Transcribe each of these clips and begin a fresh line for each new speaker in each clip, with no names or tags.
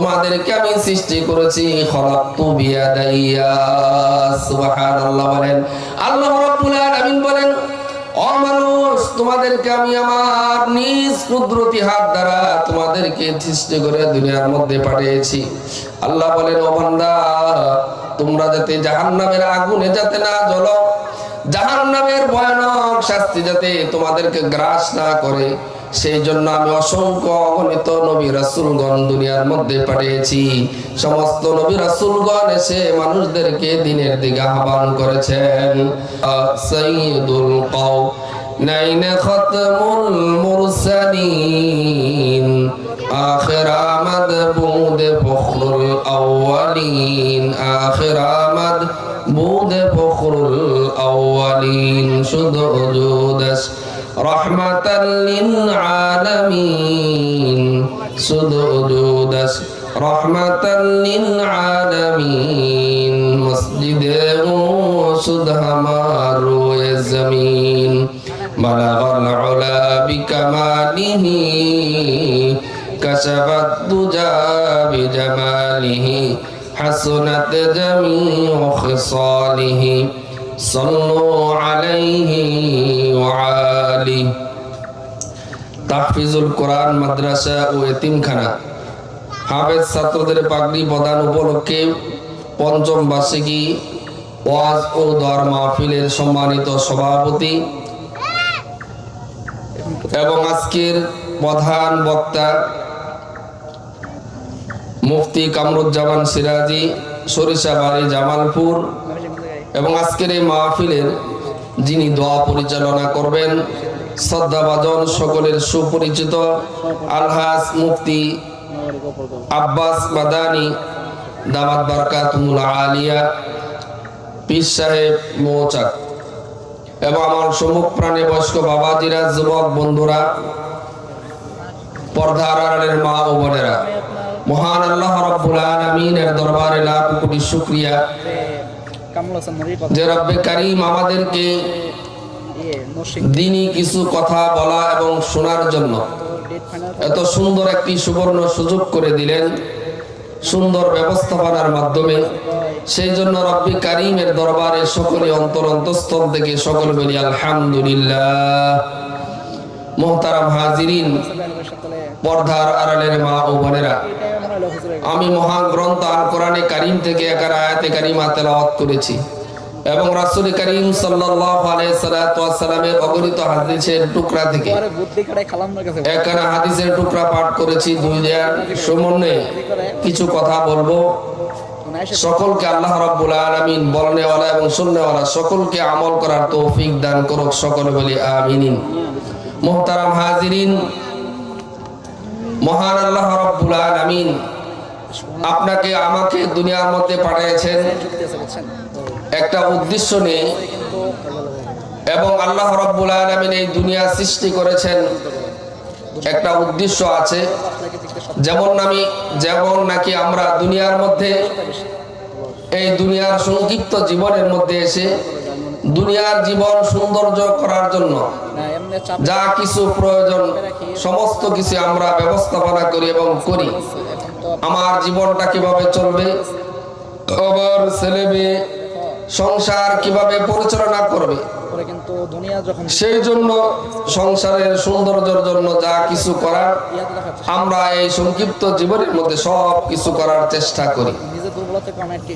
তোমাদেরকে আমি সৃষ্টি করেছি, খলাকতু বলেন। আল্লাহ আলামিন বলেন, ও মানুষ, তোমাদেরকে আমি আমার নিজ কুদরতি হাত দ্বারা তোমাদেরকে সৃষ্টি করে দুনিয়ার মধ্যে পাঠিয়েছি। আল্লাহ বলেন, ও বান্দা, তোমরা যাতে জাহান্নামের আগুনে যাতে না জ্বলো, জাহান্নামের ভয়ানক শাস্তি যাতে তোমাদেরকে গ্রাস না করে সেই জন্য আমি অসংখ্য অগণিত নবী রাসূলগণ দুনিয়ার মধ্যে পাঠিয়েছি। সমস্ত নবী রাসূলগণ এসে মানুষদেরকে দিনের দিকে আহ্বান করেছেন। সাইয়্যিদুল কও নাইন খতমুল মুরসালিন। আখির আমদ বুদ ফখরুল আউয়ালিন। আখির আমদ বুদ ফখরুল আউয়ালিন। শুধু জুদাস رحمة للعالمين. سدودس رحمة للعالمين. مسجد سدهمار الزمين. بلغ العلا بكماله. كشف الدجى بجماله. حسنت جميع خصاله. صلوا عليه وعاله তাহফিজুল কোরআন মাদ্রাসা ও এতিমখানা হাফেজ ছাত্রদের পাগড়ি প্রদান উপলক্ষে পঞ্চম বার্ষিকী ওয়াজ ও দর মাহফিলের সম্মানিত সভাপতি এবং আজকের প্রধান বক্তা মুফতি কামরুজ্জামান সিরাজি সরিষাবাড়ি জামালপুর এবং আজকের এই মাহফিলের যিনি দোয়া পরিচালনা করবেন শ্রদ্ধাভাজন সকলের সুপরিচিত আলহাস মুফতি আব্বাস মাদানি দামাত বারকাতুল আলিয়া পীর সাহেব মৌচাক এবং আমার সম্মুখ প্রাণী বয়স্ক বাবাজিরা যুবক বন্ধুরা পর্দার আড়ালের মা ও বোনেরা মহান আল্লাহ রব্বুল আলামিনের দরবারে লাখ কোটি শুকরিয়া। যে রব্বে কারীম আমাদেরকে
ইয়ে
দিনই কিছু কথা বলা এবং শোনার জন্য এত সুন্দর একটি সুবর্ণ সুযোগ করে দিলেন সুন্দর ব্যবস্থাপনার মাধ্যমে। সেই জন্য রব্বি কারিমের দরবারে সকলে অন্তর অন্তঃস্থল থেকে সকলে বলি আলহামদুলিল্লাহ। মোহতারাম হাজিরিন পর্দার আড়ালের মা ও বোনেরা আমি মহান গ্রন্থ আল কোরআনে কারিম থেকে একার আয়াতে কারিমা তেলাওয়াত করেছি। এবং রাসূল করিম সাল্লাল্লাহু আলাইহি সাল্লামের অগণিত হাদিসের টুকরা থেকে
পরে বুদ্ধি কাটাই খালাম না কাছে
এখানে হাদিসের টুকরা পাঠ করেছি দুই দেয়ার সমন্বয়ে। কিছু কথা বলব। সকলকে আল্লাহ রাব্বুল আলামিন বলনেওয়ালা এবং শুননেওয়ালা সকলকে আমল করার তৌফিক দান করুক সকলে বলি আমিন। মুহতারাম হাজিরিন মহান আল্লাহ রাব্বুল আলামিন আপনাকে আমাকে দুনিয়ার মধ্যে পাঠিয়েছেন একটা উদ্দেশ্য নিয়ে এবং আল্লাহ রাব্বুল আলামিন এই দুনিয়া সৃষ্টি করেছেন একটা উদ্দেশ্য আছে। যেমন আমি, যেমন নাকি আমরা দুনিয়ার মধ্যে, এই দুনিয়ার সংক্ষিপ্ত জীবনের মধ্যে এসে দুনিয়ার জীবন সৌন্দর্য করার জন্য যা কিছু প্রয়োজন, সমস্ত কিছু আমরা ব্যবস্থাপনা করি এবং করি। আমার জীবনটা কীভাবে চলবে? আমার ছেলে মেয়ে সংসার কীভাবে পরিচালনা করবে? সেই জন্য সংসারের সৌন্দর্যের জন্য যা কিছু করার আমরা এই সংক্ষিপ্ত জীবনের মধ্যে সব কিছু করার চেষ্টা করি।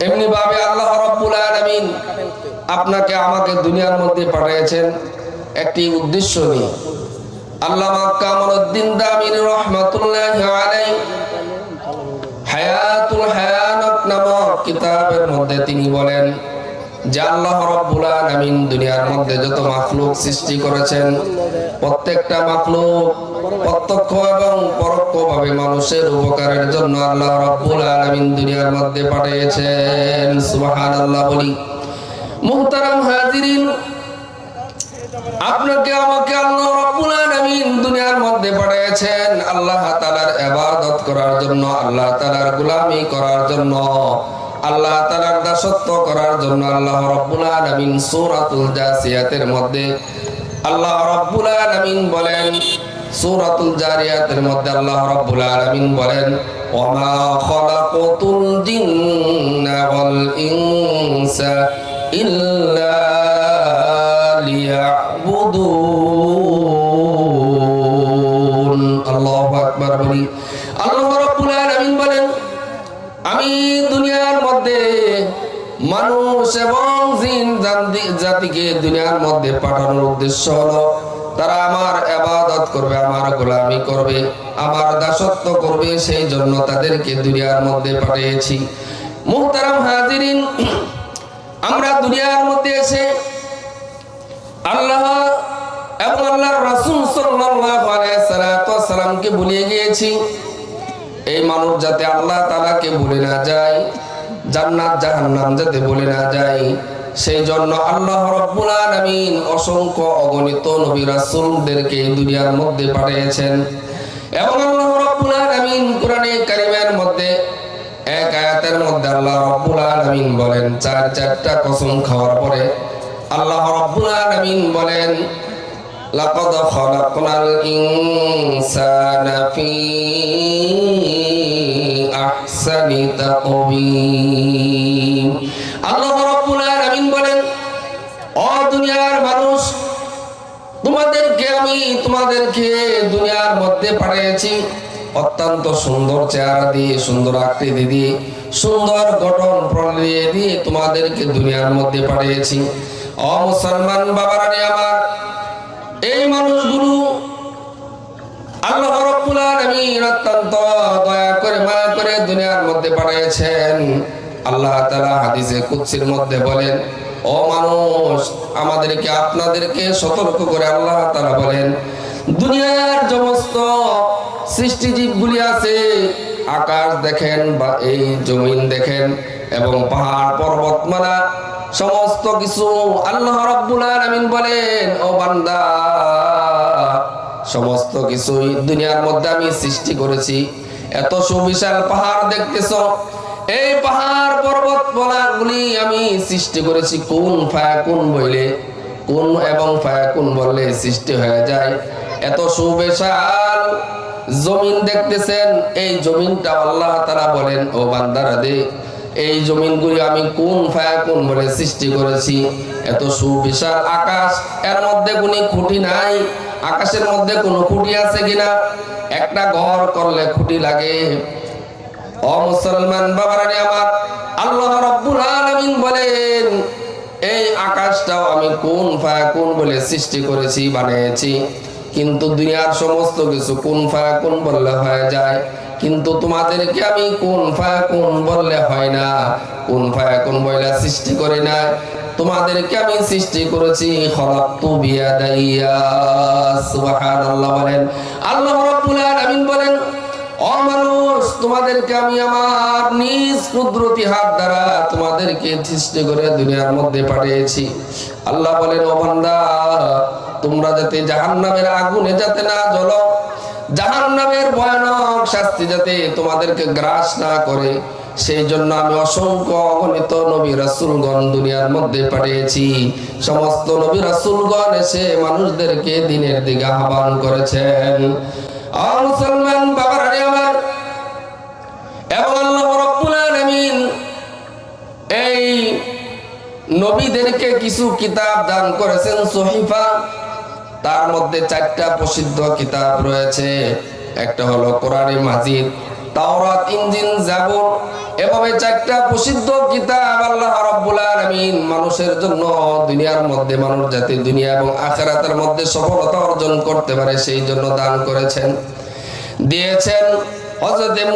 এমনি ভাবে আল্লাহ রাব্বুল আলামিন আপনাকে আমাকে দুনিয়ার মধ্যে পাঠিয়েছেন একটি উদ্দেশ্য নিয়ে। আল্লামা কামরুদ্দিন দামির রহমাতুল্লাহি আলাইহি হায়াতুল হায়ানাত নামক কিতাবের মধ্যে তিনি বলেন যে আল্লাহ আলামিন দুনিয়ার মধ্যে যত মাখলুক সৃষ্টি করেছেন, প্রত্যেকটা মাখলুক প্রত্যক্ষ এবং পরোক্ষভাবে মানুষের উপকারের জন্য আল্লাহ রাব্বুল আলামিন দুনিয়ার মধ্যে পাঠিয়েছেন। সুবহানাল্লাহ বলি, মুহতারাম হাজিরিন আপনাকে আমাকে আল্লাহ রব্বুল আলামিন দুনিয়ার মধ্যে পাঠিয়েছেন আল্লাহ তাআলার ইবাদত করার জন্য, আল্লাহ তাআলার গোলামি করার জন্য, আল্লাহ তাআলার দাসত্ব করার জন্য আল্লাহ রব্বুল আলামিন সূরাতুল জাসিয়াতের মধ্যে, আল্লাহ রব্বুল আলামিন বলেন, সূরাতুল জারিয়াতের মধ্যে আল্লাহ রব্বুল আলামিন বলেন ওয়া মা খালাকাতুল জিন্না ওয়াল ইনসা ইল্লা লিয়া মাবুদুন আল্লাহু আকবার বলি। আল্লাহ রাব্বুল আলামিন বলেন, আমি দুনিয়ার মধ্যে মানুষ এবং জিন জাতিকে দুনিয়ার মধ্যে পাঠানোর উদ্দেশ্য হলো, তারা আমার এবাদত করবে, আমার গোলামি করবে, আমার দাসত্ব করবে, সেই জন্য তাদেরকে দুনিয়ার মধ্যে পাঠিয়েছি। মুহতারাম হাজিরিন, আমরা দুনিয়ার মধ্যে এসে আল্লাহ এবং আল্লাহর রাসূল সাল্লাল্লাহু সাল্লামকে ভুলিয়ে গিয়েছি। এই মানুষ যাতে আল্লাহ তালাকে ভুলে না যায়, জান্নাত জাহান্নাম যাতে ভুলে না যায় সেই জন্য আল্লাহ রব্বুল আলামিন অসংখ্য অগণিত নবী রাসূলদেরকে দুনিয়ার মধ্যে পাঠিয়েছেন। এবং আল্লাহ রব্বুল আলামিন কোরআনে কারিমের মধ্যে এক আয়াতের মধ্যে আল্লাহ রব্বুল আলামিন বলেন, চার চারটা কসম খাওয়ার পরে আল্লাহ রাব্বুল আলামিন বলেন, লাকাদ খালাকনাল ইনসানা ফি আহসানি তাকবীম আল্লাহ রাব্বুল আলামিন বলেন ও দুনিয়ার মানুষ, তোমাদেরকে আমি তোমাদেরকে দুনিয়ার মধ্যে পাঠিয়েছি। অত্যন্ত সুন্দর চেহারা দিয়ে, সুন্দর আকৃতি দিয়ে, সুন্দর গঠন প্রণালী দিয়ে তোমাদেরকে দুনিয়ার মধ্যে পাঠিয়েছি। ও মুসলমান বাবারা আমার, এই মানুষগুলো আল্লাহ রাব্বুল আলামিন অত্যন্ত দয়া করে, মায়া করে দুনিয়ার মধ্যে পাঠিয়েছেন। আল্লাহ তাআলা হাদিসে কুদসির মধ্যে বলেন, ও মানুষ, আমাদেরকে, আপনাদেরকে সতর্ক করে আল্লাহ তাআলা বলেন, দুনিয়ার সমস্ত সৃষ্টিজীবগুলি আছে, আকাশ দেখেন বা এই জমিন দেখেন এবং পাহাড়, পর্বতমালা সমস্ত কিছু আল্লাহ রাব্বুল আলামিন বলেন, ও বান্দা, সমস্ত কিছুই দুনিয়ার মধ্যে আমি সৃষ্টি করেছি। এত সুবিশাল পাহাড় দেখতেছ। এই পাহাড় পর্বত গুলি আমি সৃষ্টি করেছি কোন ফায়াকুন বইলে? কোন এবং ফায়াকুন বললে সৃষ্টি হয়ে যায়। এত সুবিশাল জমিন দেখতেছেন। এই জমিনটা আল্লাহ তারা বলেন, ও বান্দারা দে এই জমিনগুলি আমি কোন ফায়া কোন বলে সৃষ্টি করেছি? এত সুবিশাল আকাশ, এর মধ্যে কোনো খুঁটি নাই। আকাশের মধ্যে কোনো খুঁটি আছে কিনা? একটা ঘর করলে খুঁটি লাগে। ও মুসলমান বাবারানি আমার আল্লাহ রাব্বুল আলামিন বলেন, এই আকাশটাও আমি কোন ফায়া কোন বলে সৃষ্টি করেছি, বানিয়েছি। কিন্তু দুনিয়ার সমস্ত কিছু কোন ফায়া কোন বললে হয়ে যায়? কিন্তু তোমাদেরকে আমি কোন ফায়া কোন বললে হয় না। কোন ফায়া কোন বলে সৃষ্টি করি না। তোমাদেরকে আমি সৃষ্টি করেছি, খলাক্তু বিয়াদাইয়া। সুবহানাল্লাহ বলেন। আল্লাহ রাব্বুল আলামিন বলেন, ও মানুষ, তোমাদেরকে আমি আমার নিজ কুদরতি হাত দ্বারা তোমাদেরকে সৃষ্টি করে দুনিয়ার মধ্যে পাঠিয়েছি। আল্লাহ বলেন, ও বান্দা, তোমরা যাতে জাহান্নামের আগুনে যাতে না জ্বলো জাহান্নামের ভয়ানক শাস্তি যাতে তোমাদেরকে গ্রাস না করে সেই জন্য আমি অসংখ্য অগণিত নবী রাসূলগণ দুনিয়ার মধ্যে পাঠিয়েছি। সমস্ত নবী রাসূলগণ এসে মানুষদেরকে দিনের দিকে আহ্বান করেছেন। আর মুসলমান বাবারা আমার, এবং আল্লাহ রাব্বুল আলামিন এই নবীদেরকে কিছু কিতাব দান করেছেন, সহিফা। তার মধ্যে চারটা প্রসিদ্ধ কিতাব রয়েছে। একটা হলো কোরআনে মাজিদ, তাওরাত জাবুর এভাবে চারটা প্রসিদ্ধ কিতাব আল্লাহ রাব্বুল আলামিন মানুষের জন্য দুনিয়ার মধ্যে, মানুষ দুনিয়া এবং আখিরাতের মধ্যে সফলতা অর্জন করতে পারে, সেই জন্য দান করেছেন। দিয়েছেন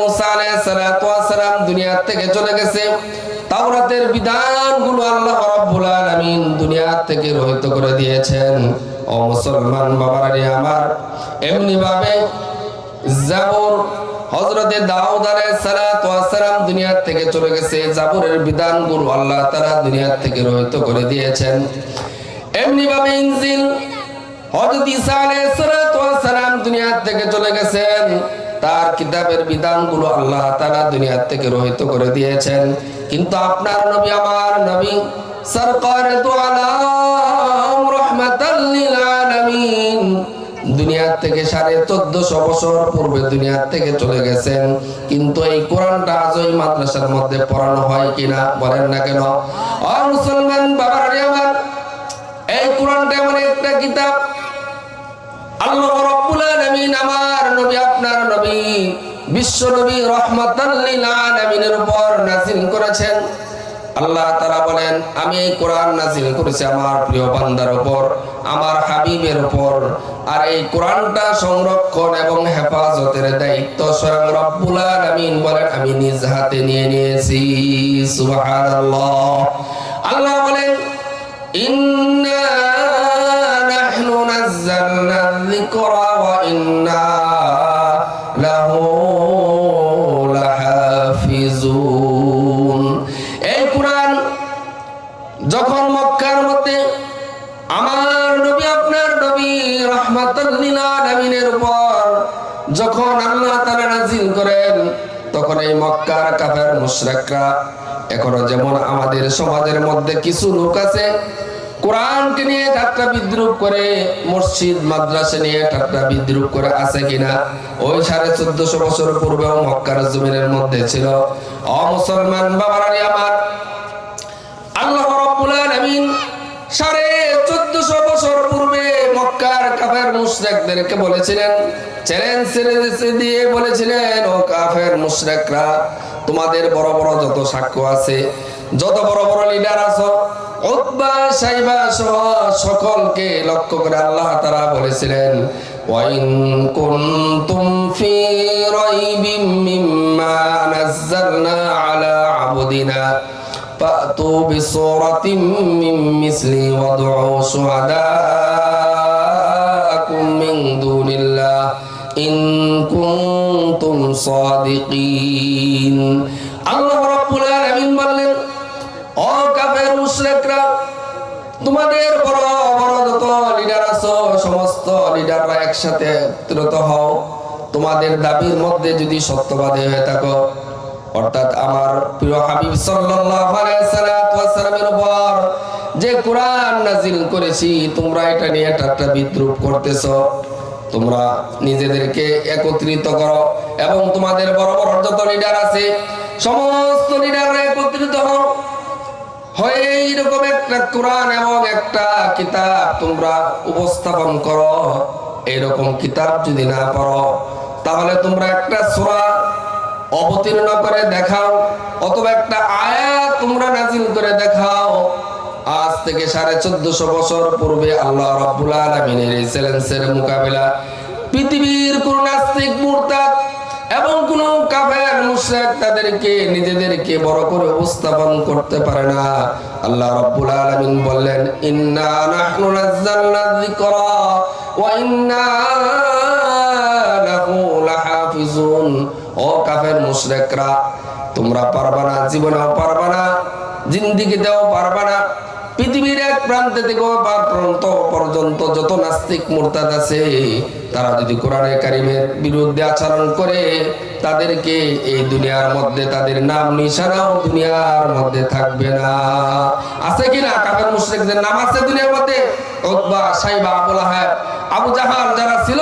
মুসা আলাইহিস সালাতু দুনিয়া থেকে চলে গেছে। তাওরাতের বিধানগুলো আল্লাহ রাব্বুল আলামিন দুনিয়া থেকে রহিত করে দিয়েছেন। ও মুসলমান আমার, এমনি ভাবে হযরতে দাউদ থেকে চলে গেছে। আল্লাহ থেকে রহিত করে দিয়েছেন। এমনি ভাবে ইনজিল থেকে চলে গেছেন। তার কিতাবের বিধান বিধানগুলো আল্লাহ তাআলা দুনিয়া থেকে রহিত করে দিয়েছেন। কিন্তু আপনার নবী, আমার নবী, সরকার দু আলাম রহমাতাল আলামিন। দুনিয়ার থেকে সাড়ে চোদ্দশো বছর পূর্বে দুনিয়ার থেকে চলে গেছেন। কিন্তু এই কোরআনটা আজ ওই মাদ্রাসার মধ্যে পড়ানো হয় কিনা বলেন না কেন? মুসলমান বাবার আমার, এই কোরআনটা এমন একটা কিতাব। আল্লাহ রাব্বুল আলামিন আমার নবী, আপনার নবী, বিশ্ব নবী রহমাতাল লিল আলামিনের উপর নাযিল করেছেন। আল্লাহ তাআলা বলেন, আমি কোরআন নাযিল করেছি আমার প্রিয় বান্দার উপর, আমার হাবিবের উপর। আর এই কোরআনটা সংরক্ষণ এবং হেফাজতের দায়িত্ব স্বয়ং রব্বুল আলামিন বলেন, আমি নিজ হাতে নিয়ে নিয়েছি। সুবহানাল্লাহ। আল্লাহ বলেন, ইন্না নাহনু নাযালনা যিকরা ওয়া ইন্না রহমাতুল উপর। যখন আল্লাহ করেন, তখন এই মক্কার কাফের এখনও যেমন আমাদের সমাজের মধ্যে কিছু লোক আছে, কোরআনকে নিয়ে ঠাট্টা বিদ্রুপ করে, মসজিদ, মাদ্রাসা নিয়ে ঠাট্টা বিদ্রুপ করে আছে কিনা, ওই সাড়ে চোদ্দশো বছর পূর্বেও মক্কার জমিনের মধ্যে ছিল। অমুসলমান বাবারানি আমার, আল্লাহ রাব্বুল মুশরিকদেরকে বলেছিলেন চ্যালেঞ্জ দিয়ে বলেছিলেন ও কাফের মুশরিকরা তোমাদের বড় বড় যত সাক্ষ্য আছে যত বড় বড় লিডার আছো উতবা সাইবা সহ সকলকে লক্ষ্য করে আল্লাহ তারা বলেছিলেন ওয়াইন কুনতুম ফি রাইবিম মিম্মা নাযালনা আলা আবদিনা فأتوا بصورة من مثلي وادعوا شهداءكم ইন কুনতুম সাদিকিন। আল্লাহ রাব্বুল আলামিন বললেন, ও কাফের মুশরিকরা, তোমাদের বড় বড় যত লিডার আছো, সমস্ত লিডাররা একসাথে একত্রিত হও। তোমাদের দাবির মধ্যে যদি সত্যবাদী হয়ে থাকো, অর্থাৎ আমার প্রিয় হাবিব সাল্লাল্লাহু আলাইহি সাল্লামের উপর যে কোরআন নাজিল করেছি, তোমরা এটা নিয়ে একটা বিদ্রুপ করতেছো। তোমরা নিজেদেরকে একত্রিত করো এবং তোমাদের বড় বড় যত লিডার আছে, সমস্ত লিডাররা একত্রিত হও। হয় এইরকম একটা কোরআন এবং একটা কিতাব তোমরা উপস্থাপন করো। এইরকম কিতাব যদি না পড়ো, তাহলে তোমরা একটা সূরা অবতীর্ণ করে দেখাও, অথবা একটা আয়াত তোমরা নাজিল করে দেখাও। থেকে সাড়ে চোদ্দশো বছর পূর্বে আল্লাহ রাব্বুল আলামিনের এই চ্যালেঞ্জের মোকাবেলা পৃথিবীর কোন নাস্তিক, মুরতাদ এবং কোন কাফের, মুশরিক তাদেরকে, নিজেদেরকে বড় করে উপস্থাপন করতে পারে না। আল্লাহ রাব্বুল আলামিন বললেন, ইন্না নাহনু নাযালনা যিকরা ওয়া ইন্না লাহু লাহাফিজুন। ও কাফের, মুশরিকরা, তোমরা পারবা না, জীবনেও পারবা না, জিন্দিগিতেও পারবা না। পৃথিবীর এক প্রান্ত থেকে ও প্রান্ত পর্যন্ত যত নাস্তিক মুরতাদ আছে, তারা যদি কোরআনে কারিমের বিরুদ্ধে আচরণ করে, তাদেরকে এই দুনিয়ার মধ্যে তাদের নাম নিশানাও দুনিয়ার মধ্যে থাকবে না। আছে কি না কাফের মুশরিকদের নাম আছে দুনিয়ার মধ্যে? উতবা, সাইবা, আবু লাহাব, আবু জাহাল যারা ছিল,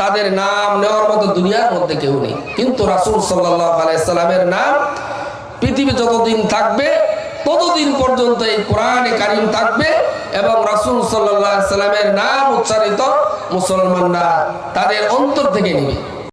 তাদের নাম নেওয়ার মতো দুনিয়ার মধ্যে কেউ নেই। কিন্তু রাসূল সাল্লাল্লাহু আলাইহি সাল্লামের নাম পৃথিবী যতদিন থাকবে ততদিন পর্যন্ত এই কোরআনে কারিম থাকবে এবং রাসুল সাল্লাহ সাল্লামের নাম উচ্চারিত মুসলমানরা তাদের অন্তর থেকে নিবে।